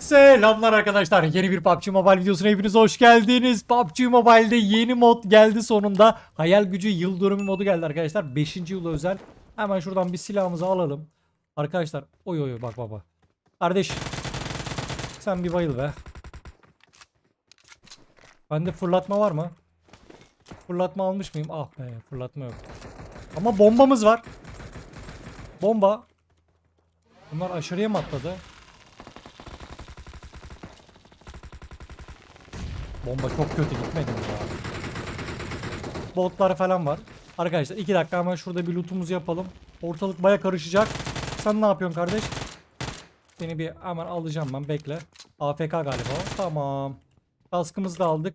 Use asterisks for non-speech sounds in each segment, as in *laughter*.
Selamlar arkadaşlar. Yeni bir PUBG Mobile videosuna hepiniz hoş geldiniz. PUBG Mobile'de yeni mod geldi sonunda. Hayal gücü yıl dönümü modu geldi arkadaşlar. 5. yıl özel. Hemen şuradan bir silahımızı alalım. Arkadaşlar oy oy bak baba. Kardeş sen bir bayıl be. Bende fırlatma var mı? Fırlatma almış mıyım? Ah be fırlatma yok. Ama bombamız var. Bomba. Bunlar aşırıya mı atladı? Bomba çok kötü gitmedi mi ya? Botlar falan var. Arkadaşlar 2 dakika hemen şurada bir lootumuzu yapalım. Ortalık baya karışacak. Sen ne yapıyorsun kardeş? Seni bir hemen alacağım ben bekle. AFK galiba. Tamam. Kaskımızı da aldık.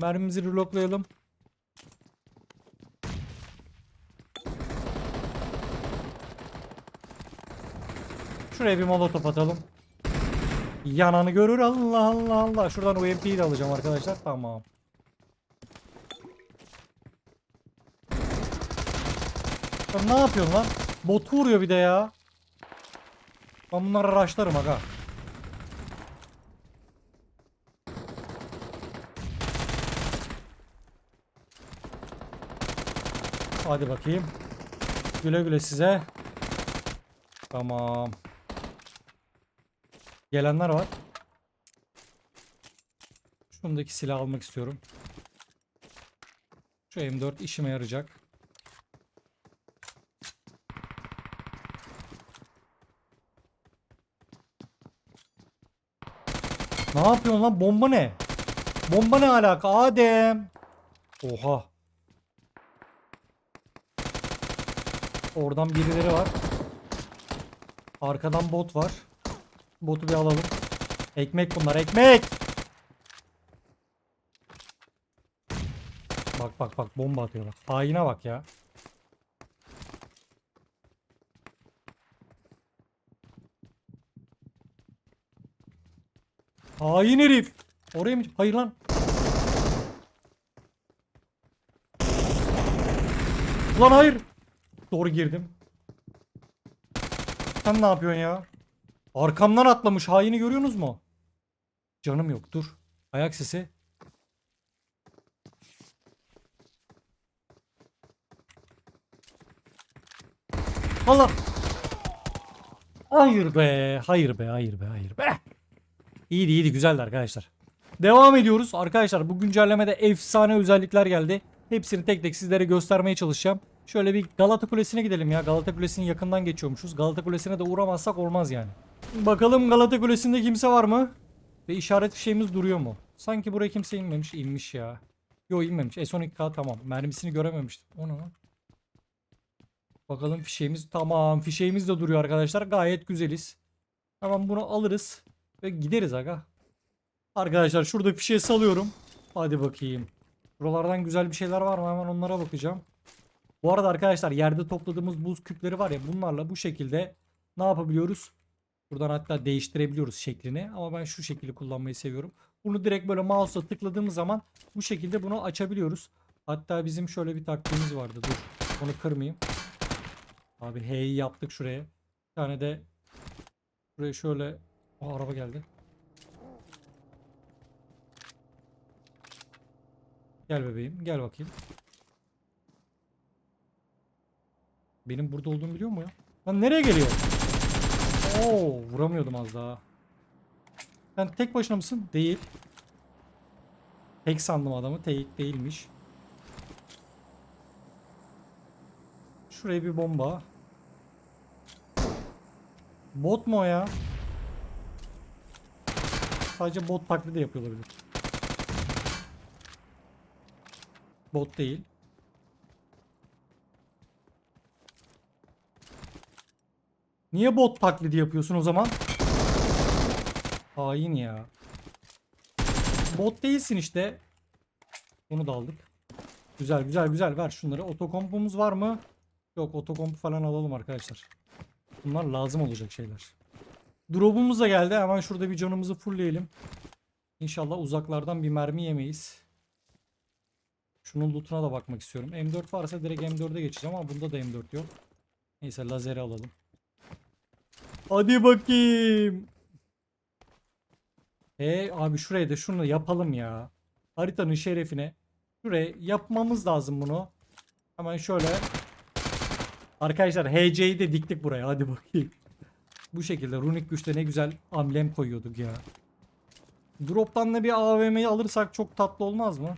Mermimizi reloadlayalım. Şuraya bir molotof atalım. Yananı görür Allah Allah Allah. Şuradan UMP'yi de alacağım arkadaşlar. Tamam. Sen ne yapıyorsun lan? Botu vuruyor bir de ya. Ben bunları raşlarım aga. Hadi bakayım. Güle güle size. Tamam. Gelenler var. Şundaki silah almak istiyorum. Şu M4 işime yarayacak. Ne yapıyorsun lan? Bomba ne? Bomba ne alaka? Adem. Oha. Oradan birileri var. Arkadan bot var. Botu bir alalım. Ekmek bunlar ekmek. Bak bak bak bomba atıyorlar. Haine bak ya. Hain herif. Oraya mı? Hayır lan. Lan hayır. Doğru girdim. Sen ne yapıyorsun ya? Arkamdan atlamış. Haini görüyorsunuz mu? Canım yok. Dur. Ayak sesi. Allah. Hayır be. Hayır be. Hayır be. Hayır be. İyiydi iyiydi. Güzeldi arkadaşlar. Devam ediyoruz. Arkadaşlar bu güncellemede efsane özellikler geldi. Hepsini tek tek sizlere göstermeye çalışacağım. Şöyle bir Galata Kulesi'ne gidelim ya. Galata Kulesi'nin yakından geçiyormuşuz. Galata Kulesi'ne de uğramazsak olmaz yani. Bakalım Galata Kulesi'nde kimse var mı? Ve işaret fişeğimiz duruyor mu? Sanki buraya kimse inmemiş. inmiş ya. Yo inmemiş. S12K tamam. Mermisini görememiştim. O ne lan? Bakalım fişeğimiz. Tamam fişeğimiz de duruyor arkadaşlar. Gayet güzeliz. Tamam bunu alırız. Ve gideriz aga. Arkadaşlar şurada fişeği salıyorum. Hadi bakayım. Buralardan güzel bir şeyler var mı? Hemen onlara bakacağım. Bu arada arkadaşlar yerde topladığımız buz küpleri var ya bunlarla bu şekilde ne yapabiliyoruz? Buradan hatta değiştirebiliyoruz şeklini ama ben şu şekilde kullanmayı seviyorum. Bunu direkt böyle mouse'la tıkladığımız zaman bu şekilde bunu açabiliyoruz. Hatta bizim şöyle bir taktiğimiz vardı. Dur onu kırmayayım. Abi H'yi yaptık şuraya. Bir tane de buraya şöyle Aa, araba geldi. Gel bebeğim gel bakayım. Benim burada olduğumu biliyor mu ya? Lan nereye geliyor? Oo, vuramıyordum az daha. Sen tek başına mısın? Değil. Tek sandım adamı. Tek değilmiş. Şuraya bir bomba. Bot mu o ya? Sadece bot taklidi yapıyor olabilir. Bot değil. Niye bot taklidi yapıyorsun o zaman? Hain ya. Bot değilsin işte. Bunu da aldık. Güzel güzel güzel ver şunları. Otokompumuz var mı? Yok otokompu falan alalım arkadaşlar. Bunlar lazım olacak şeyler. Drop'umuz da geldi. Hemen şurada bir canımızı fullleyelim. İnşallah uzaklardan bir mermi yemeyiz. Şunun lootuna da bakmak istiyorum. M4 varsa direkt M4'e geçeceğim ama bunda da M4 yok. Neyse lazeri alalım. Hadi bakayım. E abi şuraya da şunu yapalım ya. Haritanın şerefine. Şuraya yapmamız lazım bunu. Hemen şöyle. Arkadaşlar HC'yi de diktik buraya. Hadi bakayım. Bu şekilde runik güçte ne güzel amblem koyuyorduk ya. Drop'tan da bir AVM'yi alırsak çok tatlı olmaz mı?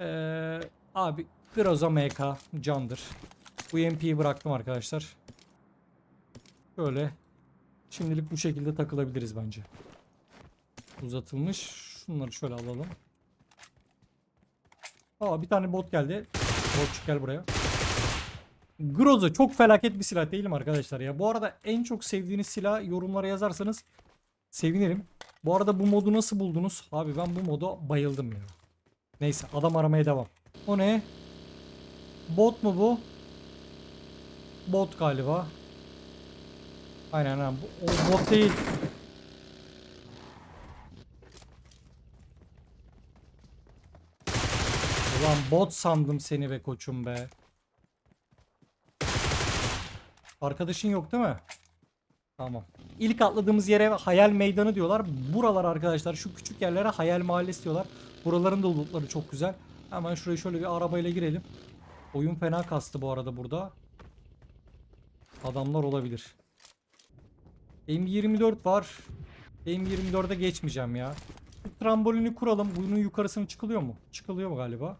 Ee, abi Groza MK candır. Bu MP'yi bıraktım arkadaşlar. Böyle şimdilik bu şekilde takılabiliriz bence. Uzatılmış. Şunları şöyle alalım. Aa bir tane bot geldi. Botçuk gel buraya. Groza çok felaket bir silah değil mi arkadaşlar ya? Bu arada en çok sevdiğiniz silah yorumlara yazarsanız sevinirim. Bu arada bu modu nasıl buldunuz? Abi ben bu moda bayıldım ya. Neyse adam aramaya devam. O ne? Bot mu bu? Bot galiba. Aynen aynen. Bu- bot değil. Ulan bot sandım seni be koçum be. Arkadaşın yok değil mi? Tamam. İlk atladığımız yere hayal meydanı diyorlar. Buralar arkadaşlar şu küçük yerlere hayal mahallesi diyorlar. Buraların da lootları çok güzel. Hemen şuraya şöyle bir arabayla girelim. Oyun fena kastı bu arada burada. Adamlar olabilir. M24 var. M24'e geçmeyeceğim ya. Bu trambolini kuralım. Bunun yukarısını çıkılıyor mu? Çıkılıyor mu galiba?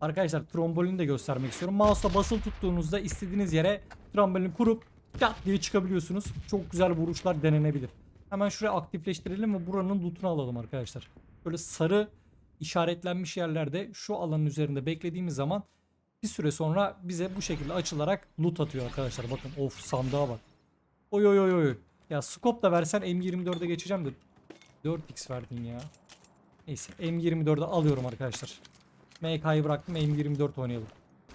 Arkadaşlar trambolini de göstermek istiyorum. Mouse'la basılı tuttuğunuzda istediğiniz yere trambolini kurup çat diye çıkabiliyorsunuz. Çok güzel vuruşlar denenebilir. Hemen şuraya aktifleştirelim ve buranın lootunu alalım arkadaşlar. Böyle sarı işaretlenmiş yerlerde şu alanın üzerinde beklediğimiz zaman bir süre sonra bize bu şekilde açılarak loot atıyor arkadaşlar. Bakın of sandığa bak. Oy oy oy oy. Ya scope da versen M24'e geçeceğim de 4x verdin ya. Neyse M24'e alıyorum arkadaşlar. MK'yı bıraktım M24 oynayalım.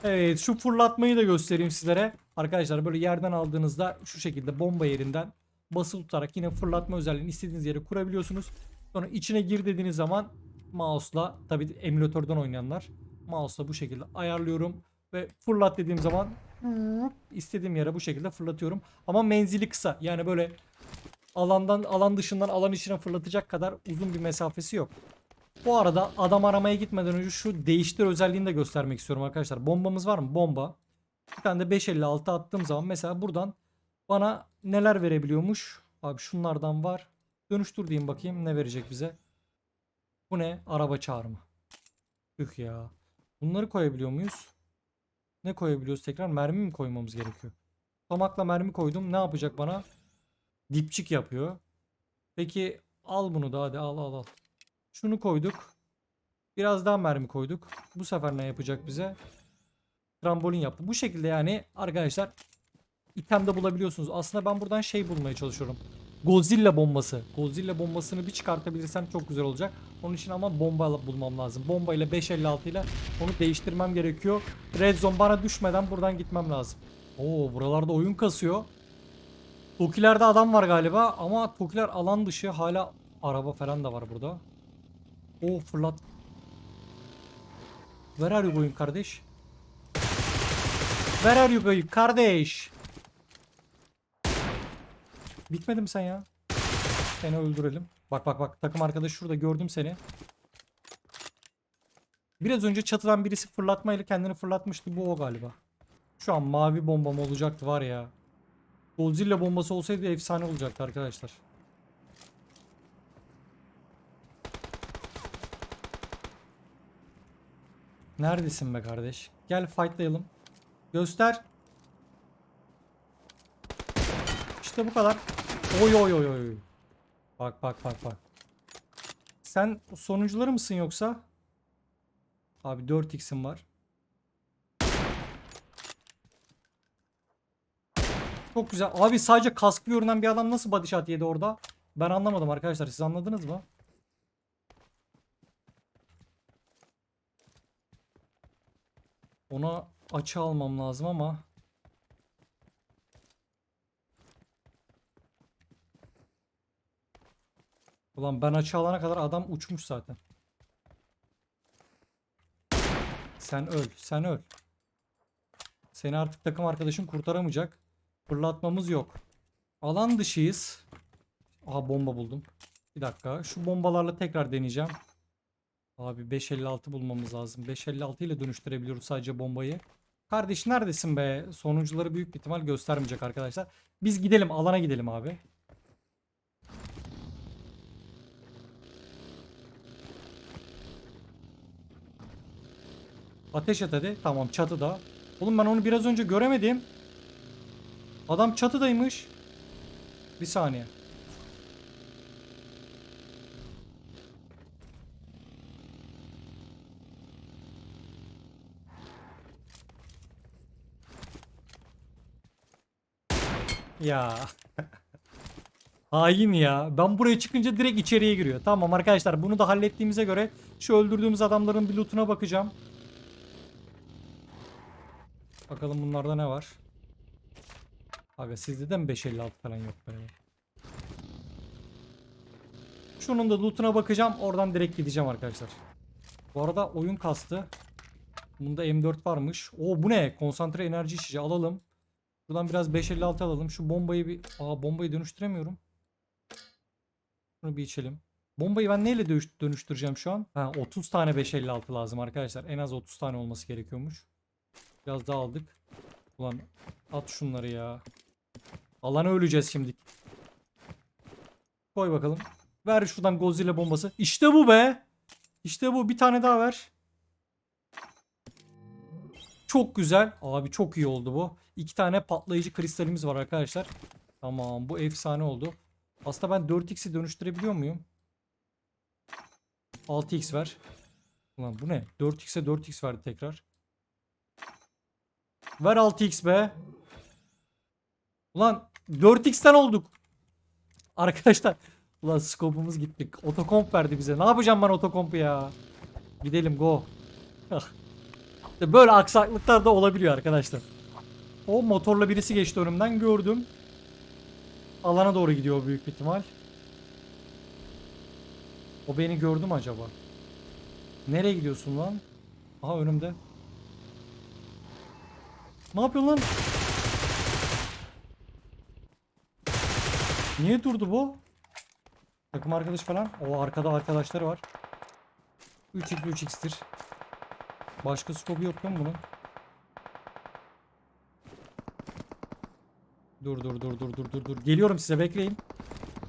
Evet şu fırlatmayı da göstereyim sizlere. Arkadaşlar böyle yerden aldığınızda şu şekilde bomba yerinden basılı tutarak yine fırlatma özelliğini istediğiniz yere kurabiliyorsunuz. Sonra içine gir dediğiniz zaman mouse'la tabi emülatörden oynayanlar mouse'la bu şekilde ayarlıyorum ve fırlat dediğim zaman istediğim yere bu şekilde fırlatıyorum. Ama menzili kısa. Yani böyle alandan alan dışından alan içine fırlatacak kadar uzun bir mesafesi yok. Bu arada adam aramaya gitmeden önce şu değiştir özelliğini de göstermek istiyorum arkadaşlar. Bombamız var mı? Bomba. Bir tane de 556 attığım zaman mesela buradan bana neler verebiliyormuş? Abi şunlardan var. Dönüştür diyeyim bakayım ne verecek bize. Bu ne? Araba çağırma. Tüh ya. Bunları koyabiliyor muyuz? Ne koyabiliyoruz tekrar? Mermi mi koymamız gerekiyor? Tomakla mermi koydum. Ne yapacak bana? Dipçik yapıyor. Peki al bunu da hadi al al al. Şunu koyduk. Biraz daha mermi koyduk. Bu sefer ne yapacak bize? Trambolin yaptı. Bu şekilde yani arkadaşlar itemde bulabiliyorsunuz. Aslında ben buradan şey bulmaya çalışıyorum. Godzilla bombası. Godzilla bombasını bir çıkartabilirsem çok güzel olacak. Onun için ama bomba bulmam lazım. Bomba ile 556 ile onu değiştirmem gerekiyor. Red zone bana düşmeden buradan gitmem lazım. Oo buralarda oyun kasıyor. Tokilerde adam var galiba ama Tokiler alan dışı hala araba falan da var burada. Oo fırlat. Where are you going kardeş? Where are you going kardeş? Bitmedi mi sen ya? Seni öldürelim. Bak bak bak takım arkadaş şurada gördüm seni. Biraz önce çatıdan birisi fırlatmayla kendini fırlatmıştı. Bu o galiba. Şu an mavi bombam olacaktı var ya. Godzilla bombası olsaydı efsane olacaktı arkadaşlar. Neredesin be kardeş? Gel fightlayalım. Göster. İşte bu kadar. Oy oy oy oy. Bak bak bak bak. Sen sonuncuları mısın yoksa? Abi 4x'im var. Çok güzel. Abi sadece kasklı görünen bir adam nasıl body shot yedi orada? Ben anlamadım arkadaşlar. Siz anladınız mı? Ona açı almam lazım ama. Ulan ben açı alana kadar adam uçmuş zaten. Sen öl, sen öl. Seni artık takım arkadaşın kurtaramayacak. Fırlatmamız yok. Alan dışıyız. Aha bomba buldum. Bir dakika. Şu bombalarla tekrar deneyeceğim. Abi 556 bulmamız lazım. 556 ile dönüştürebiliyoruz sadece bombayı. Kardeş neredesin be? Sonuncuları büyük bir ihtimal göstermeyecek arkadaşlar. Biz gidelim alana gidelim abi. Ateş et hadi. Tamam çatıda. Oğlum ben onu biraz önce göremedim. Adam çatıdaymış. Bir saniye. Ya. *laughs* Hain ya. Ben buraya çıkınca direkt içeriye giriyor. Tamam arkadaşlar bunu da hallettiğimize göre şu öldürdüğümüz adamların bir lootuna bakacağım. Bakalım bunlarda ne var. Aga sizde de mi 556 falan yok be? Şunun da lootuna bakacağım. Oradan direkt gideceğim arkadaşlar. Bu arada oyun kastı. Bunda M4 varmış. Oo bu ne? Konsantre enerji içici alalım. Buradan biraz 556 alalım. Şu bombayı bir... Aa bombayı dönüştüremiyorum. Bunu bir içelim. Bombayı ben neyle dönüş- dönüştüreceğim şu an? Ha 30 tane 556 lazım arkadaşlar. En az 30 tane olması gerekiyormuş. Biraz daha aldık. Ulan at şunları ya. Alana öleceğiz şimdi. Koy bakalım. Ver şuradan Godzilla bombası. İşte bu be. İşte bu. Bir tane daha ver. Çok güzel. Abi çok iyi oldu bu. İki tane patlayıcı kristalimiz var arkadaşlar. Tamam bu efsane oldu. Aslında ben 4x'i dönüştürebiliyor muyum? 6x ver. Ulan bu ne? 4x'e 4x verdi tekrar. Ver 6x be. Ulan 4x'ten olduk. Arkadaşlar. Ulan skopumuz gittik. Otokomp verdi bize. Ne yapacağım ben otokompu ya? Gidelim go. Ah. Böyle aksaklıklar da olabiliyor arkadaşlar. O motorla birisi geçti önümden gördüm. Alana doğru gidiyor büyük ihtimal. O beni gördü mü acaba? Nereye gidiyorsun lan? Aha önümde. Ne yapıyorsun lan? Niye durdu bu? Takım arkadaş falan. O arkada arkadaşları var. 3x 3x'tir. Başka scope yok mu bunun? Dur dur dur dur dur dur dur. Geliyorum size bekleyin.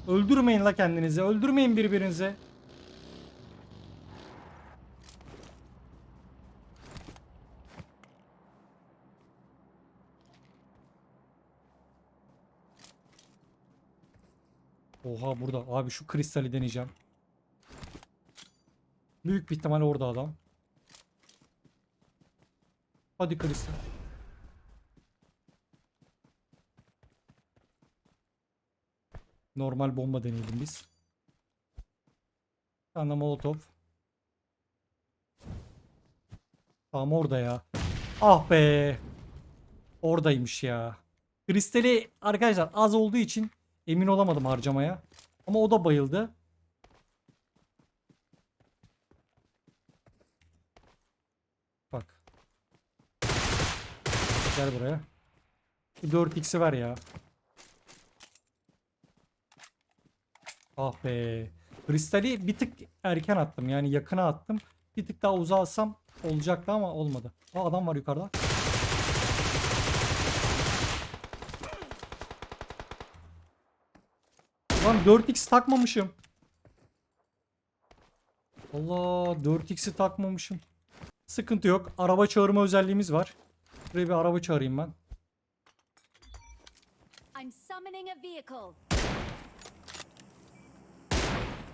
Öldürmeyin la kendinizi. Öldürmeyin birbirinizi. Oha burada. Abi şu kristali deneyeceğim. Büyük bir ihtimal orada adam. Hadi kristal. Normal bomba deneyelim biz. Bir tane de molotov. Tamam orada ya. Ah be. Oradaymış ya. Kristali arkadaşlar az olduğu için emin olamadım harcamaya. Ama o da bayıldı. Bak. Gel buraya. Bir 4x'i ver ya. Ah be. Kristali bir tık erken attım. Yani yakına attım. Bir tık daha uzağa atsam olacaktı ama olmadı. Aa adam var yukarıda. Lan 4x takmamışım. Allah 4x'i takmamışım. Sıkıntı yok. Araba çağırma özelliğimiz var. Buraya bir araba çağırayım ben.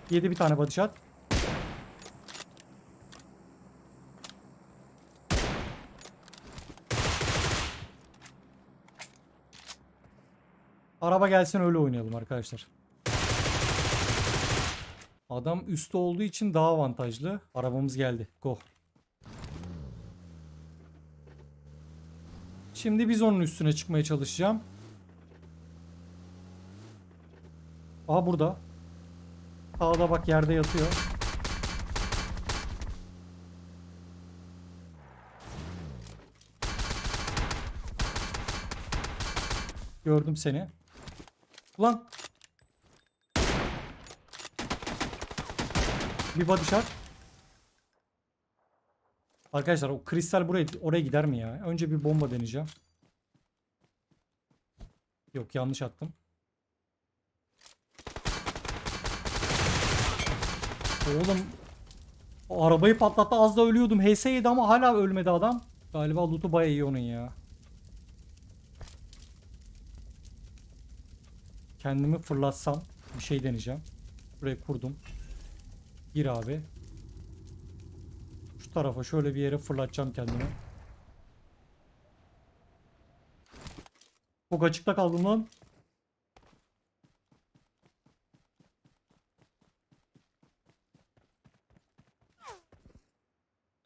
Yedi bir tane body shot. Araba gelsin öyle oynayalım arkadaşlar. Adam üstte olduğu için daha avantajlı. Arabamız geldi. Go. Şimdi biz onun üstüne çıkmaya çalışacağım. Aha burada. Sağda bak yerde yatıyor. Gördüm seni. Ulan. Bir body shot. Arkadaşlar o kristal buraya oraya gider mi ya? Önce bir bomba deneyeceğim. Yok yanlış attım. Oğlum o arabayı patlattı az da ölüyordum. HS yedi ama hala ölmedi adam. Galiba loot'u bayağı iyi onun ya. Kendimi fırlatsam bir şey deneyeceğim. Buraya kurdum. Gir abi. Şu tarafa şöyle bir yere fırlatacağım kendimi. Çok açıkta kaldım lan.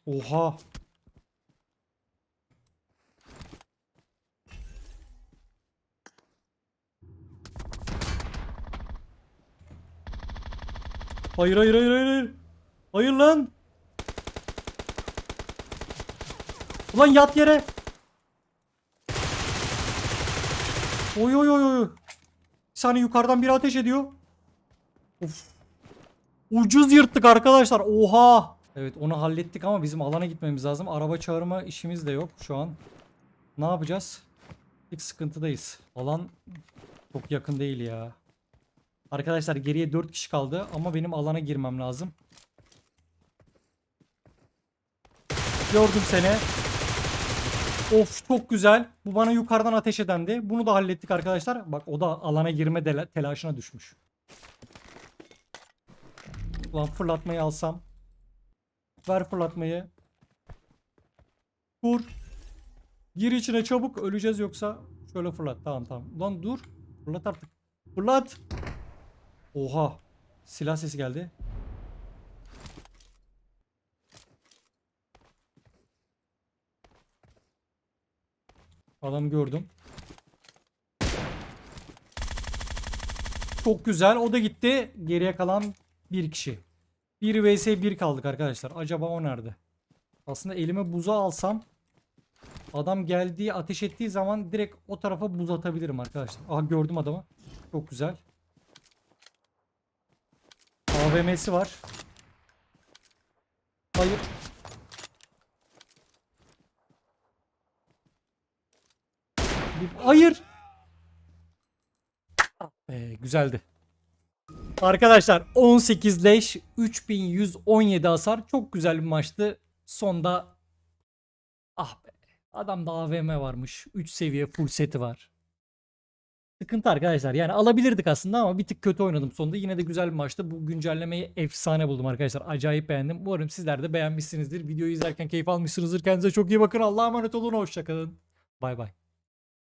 Oha. Hayır hayır hayır hayır. Hayır, lan. Ulan yat yere. Oy oy oy oy. Bir saniye yukarıdan biri ateş ediyor. Of. Ucuz yırttık arkadaşlar. Oha. Evet onu hallettik ama bizim alana gitmemiz lazım. Araba çağırma işimiz de yok şu an. Ne yapacağız? İlk sıkıntıdayız. Alan çok yakın değil ya. Arkadaşlar geriye 4 kişi kaldı ama benim alana girmem lazım. Gördüm seni. Of çok güzel. Bu bana yukarıdan ateş edendi. Bunu da hallettik arkadaşlar. Bak o da alana girme telaşına düşmüş. Ulan fırlatmayı alsam. Ver fırlatmayı. Vur. Gir içine çabuk öleceğiz yoksa şöyle fırlat. Tamam tamam. Ulan dur. Fırlat artık. Fırlat. Oha. Silah sesi geldi. Adam gördüm. Çok güzel. O da gitti. Geriye kalan bir kişi. 1 vs 1 kaldık arkadaşlar. Acaba o nerede? Aslında elime buza alsam adam geldiği ateş ettiği zaman direkt o tarafa buz atabilirim arkadaşlar. Aha gördüm adamı. Çok güzel. AVM'si var. Hayır. Hayır. Be, güzeldi. Arkadaşlar 18 leş 3117 hasar çok güzel bir maçtı. Sonda ah be adamda AVM varmış. 3 seviye full seti var. Sıkıntı arkadaşlar. Yani alabilirdik aslında ama bir tık kötü oynadım sonunda. Yine de güzel bir maçtı. Bu güncellemeyi efsane buldum arkadaşlar. Acayip beğendim. Umarım sizler de beğenmişsinizdir. Videoyu izlerken keyif almışsınızdır. Kendinize çok iyi bakın. Allah'a emanet olun. Hoşçakalın. Bay bay.